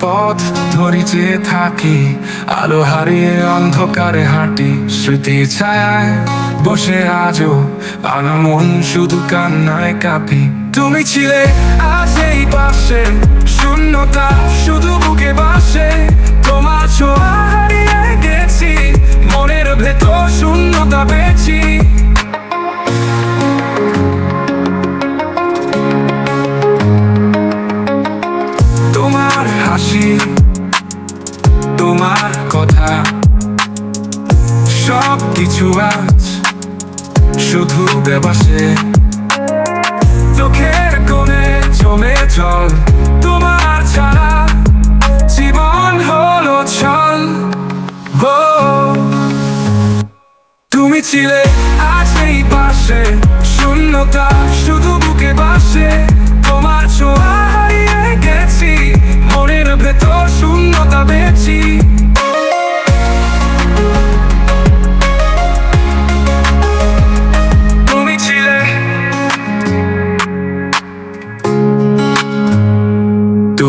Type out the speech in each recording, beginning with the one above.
পথ ধরি যে থাকি, আলো হারিয়ে অন্ধকারে হাঁটি। স্মৃতি ছায়ায় বসে আজও আমার মন শুধু কান্নায় কাঁপি। তুমি ছিলে আজ কথা। সব কিছু আজ শুধু দেবাসে চোখের কোণে জমে জল, তোমার ছাড়া জীবন হলো ছল। তুমি ছিলে আজ এই পাশে, শূন্যতা শুধু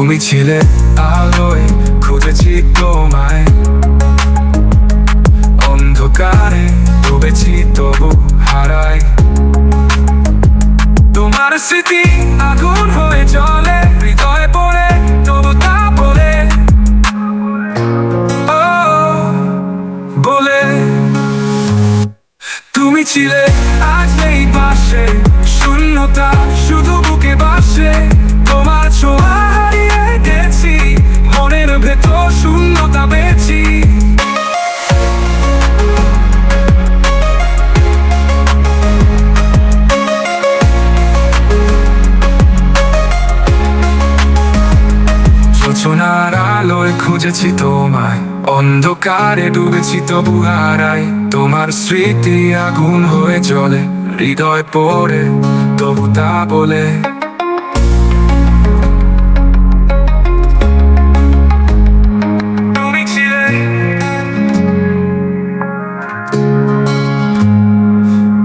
তুমি ছিলে আলোয়, খুঁজেছি তোমায়। অন্ধকারে ডুবেছি তবু হারাই তোমার স্মৃতি আগুন হয়ে চলে হৃদয়ে পড়ে তবু তা বলে বলে। তুমি ছিলে আজ এই পাশে, শূন্যতা শুধু বুকে বাসে। সূচনার আলোয় খুঁজেছি তোমায়। অন্ধকারে ডুবেছি তবু হারাই। তোমার স্মৃতি আগুন হয়ে জ্বলে, হৃদয় পড়ে, তবু তা বলে।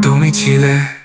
তুমি ছিলে।